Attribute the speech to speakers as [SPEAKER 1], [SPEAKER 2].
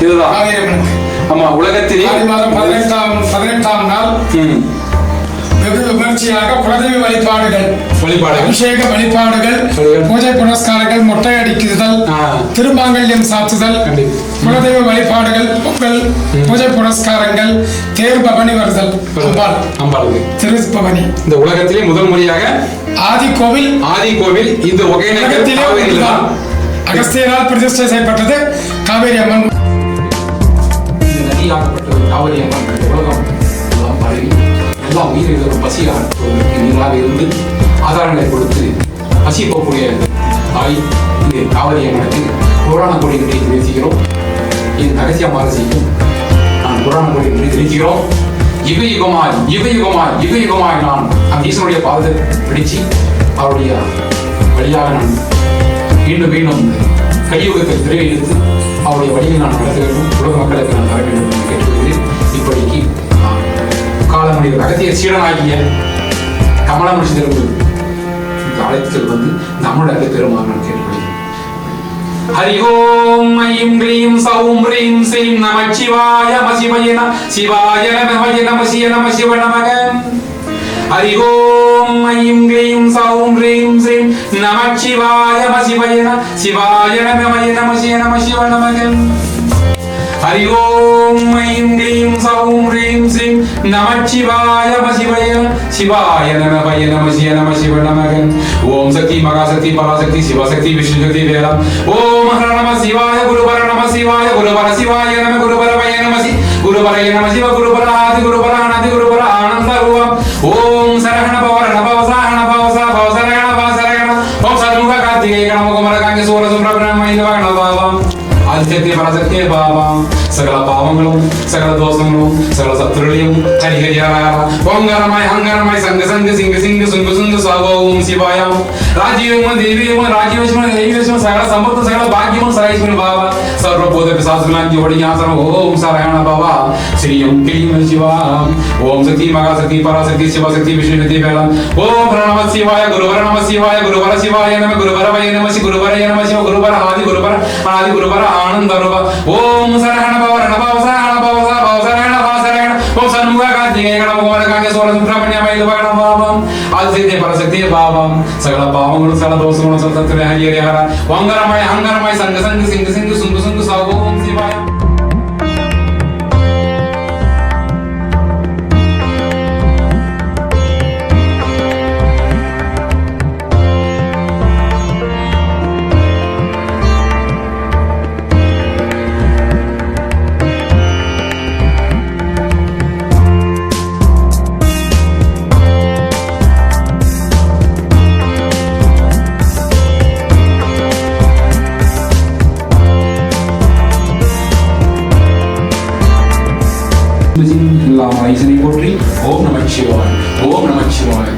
[SPEAKER 1] இதுதான்.
[SPEAKER 2] காவேரி அம்மனுக்கு
[SPEAKER 1] ஆமா உலகத்திலே
[SPEAKER 2] மாதம் பதினெட்டாம் பதினெட்டாம் நாள். வெகு விமர்சையாக குலதெய்வ வழிபாடுகள்.
[SPEAKER 1] வழிபாடுகள்.
[SPEAKER 2] அபிஷேக வழிபாடுகள். பூஜை புனஸ்காரங்கள் மொட்டை அடிக்குதல். திருமாங்கல்யம் சாத்துதல். குலதெய்வ வழிபாடுகள் பொங்கல் பூஜை புனஸ்காரங்கள் தேர் பவனி வருதல் அம்பாள்.
[SPEAKER 1] அம்பாளுக்கு.
[SPEAKER 2] திருப்பவனி.
[SPEAKER 1] இந்த உலகத்திலே முதல் முறையாக
[SPEAKER 2] ஆதி கோவில்.
[SPEAKER 1] ஆதி கோவில் இந்த ஒகேனக்கல்
[SPEAKER 2] அகஸ்தியனால் பிரதிஷ்டை செய்யப்பட்டது. காவேரி அம்மன்.
[SPEAKER 3] காவேரி அம்மன். உலகம் எல்லாம் பரவி எல்லா உயிர்களும் பசியாக நீராக இருந்து ஆதாரங்களை கொடுத்து பசி போகக்கூடிய தாய் காவேரி காவிரி அம்மனுக்கு புராண கொடிகளை நிறுத்துகிறோம் இது ரகசிய மாரசிக்கும் நான் புராண கொடிகளை நிறுத்துகிறோம் யுக யுகமாய் யுக யுகமாய் யுக யுகமாய் நான் அந்த ஈஸ்வருடைய பாதத்தை பிடிச்சு அவருடைய வழியாக நான் மீண்டும் மீண்டும் கலியுகத்தில் திரை எடுத்து அவருடைய வழியில் நான் நடத்த வேண்டும். உலக மக்களுக்கு நான் தர வேண்டும் என்று கேட்டுக்கொள்கிறேன். இப்படிக்கு காலமுடைய அகத்திய சீடனாகிய கமலமுஷிதர்கள் இந்த அழைத்தல் வந்து நம்முடைய பெருமாறு நான் கேட்டுக்கொள்கிறேன். ஹரி ஓம் ஐம் க்ரீம் சௌம் ஹ்ரீம் ஸ்ரீம் நம சிவாய நம சிவாய நம நம சிவ நமக. ஹரி ஓம் ஐம் க்ரீம் சௌம் ஹ்ரீம் ஸ்ரீம் நம சிவாய நம சிவய நம சிவாய நமய நம சிவ நம சிவ நமக. ஹரி ஓம் ஐம் க்ரீம் சௌம் ஹ்ரீம் ஸ்ரீம் நம சிவாய நம சிவய சிவாய நம பய நம சிவ நம சிவ நமக. ஓம் சக்தி மகாசக்தி பராசக்தி சிவசக்தி விஷ்ணு சக்தி வேதம். ஓம் ஹர நம சிவாய குருபர நம சிவாய குருபர சிவாய நம குருபர பய நம சி குருபரய நம சிவ குருபர ஆதி குருபர சண்முக கார்த்திகேய கணம குமர காங்க சூர சுப்ரபண மைந்த வகண பாவம் ஆதித்யத்தை பரசக்தியை பாவம் சகல பாவங்களும் சகல தோஷங்களும் சகல சத்துருளையும் ஹரிஹரியாரா ஓங்காரமாய் அங்காரமாய் சங்க சங்க சிங்க சிங்க சுங்கு சுங்கு சாவோ ஓம் சிவாயம் ராஜீவம் தேவியம் ராஜீவஸ்ம தேவியஸ்ம சகல சம்பத்து சகல பாக்கியம் சரைஸ்ம பாவ सर्वभूत पिशाचनांची वडी आसन ओम सारायण बाबा श्री ओम क्लीम शिवा ओम शक्ति मगा शक्ति पराशक्ति शिवा शक्ति विष्णु शक्ति बेला ओम नम शिवाय गुरुवर नम शिवाय गुरुवर शिवाय नम गुरुवर वय नम श्री गुरुवर नम शिव गुरुवर आदि गुरुवर आदि गुरुवर आनंद रूप ओम शरण भव रण भव शरण भव सा भव शरण भव शरण ओम सन्मुख का दिगे गण भगवान का के सोलह ഹൃദയ ഭാവം സകല പാവങ്ങളും സകല ദോഷങ്ങളും സകല ഹരിഹരിഹര ഓങ്കരമായി അഹങ്കരമായി സംഘ സംഘ സിംഗ് സിംഗ് സുന്ദ സുന്ദു സൗഭവം ശിവായം. சுங்கு சுங்கு சாவோ ஈசனை போற்றி ஓம் நமச்சிவாய் ஓம் நமச்சிவாய்